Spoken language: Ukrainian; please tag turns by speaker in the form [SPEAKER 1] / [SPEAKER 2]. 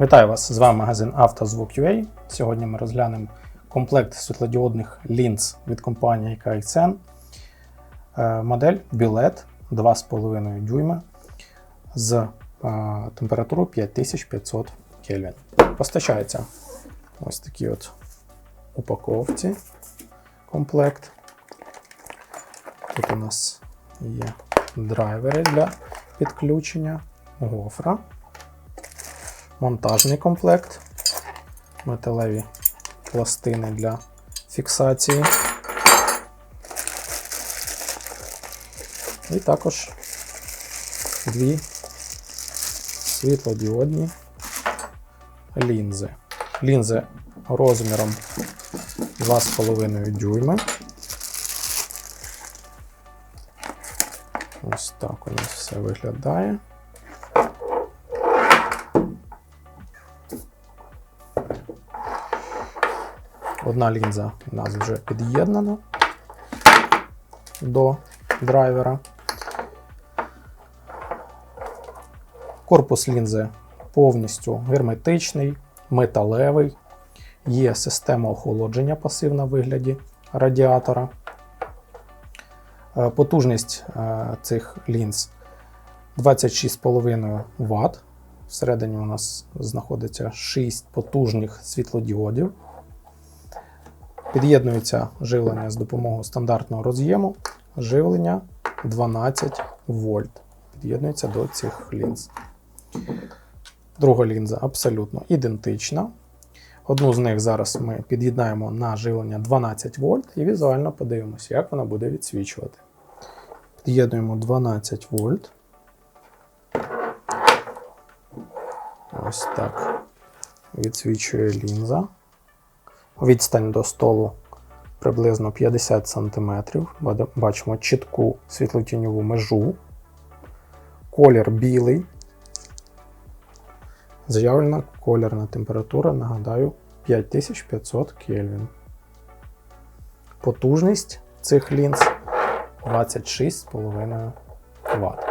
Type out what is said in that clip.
[SPEAKER 1] Вітаю вас! З вами магазин «Автозвук.UA». Сьогодні ми розглянемо комплект світлодіодних лінз від компанії KXN. Е, Модель Білет 2,5 дюйма з е, температурою 5500 Кельвін. Постачається ось такі от упаковці комплект. Тут у нас є драйвери для підключення, гофра монтажний комплект, металеві пластини для фіксації. І також дві світлодіодні лінзи. Лінзи розміром 2,5 дюйми. Ось так у нас все виглядає. Одна лінза у нас вже під'єднана до драйвера. Корпус лінзи повністю герметичний, металевий. Є система охолодження пасивна в вигляді радіатора. Е, Потужність е, цих лінз 26,5 Вт. Всередині у нас знаходиться 6 потужних світлодіодів. Під'єднується живлення з допомогою стандартного роз'єму. Живлення 12 вольт. Під'єднується до цих лінз. Друга лінза абсолютно ідентична. Одну з них зараз ми під'єднаємо на живлення 12 вольт і візуально подивимося, як вона буде відсвічувати. Під'єднуємо 12 вольт. Ось так. Відсвічує лінза. Відстань до столу приблизно 50 см. Бачимо чітку світлотіньову межу. Колір білий. Заявлена колірна температура, нагадаю, 5500 Кельвін. Потужність цих лінз 26,5 Вт.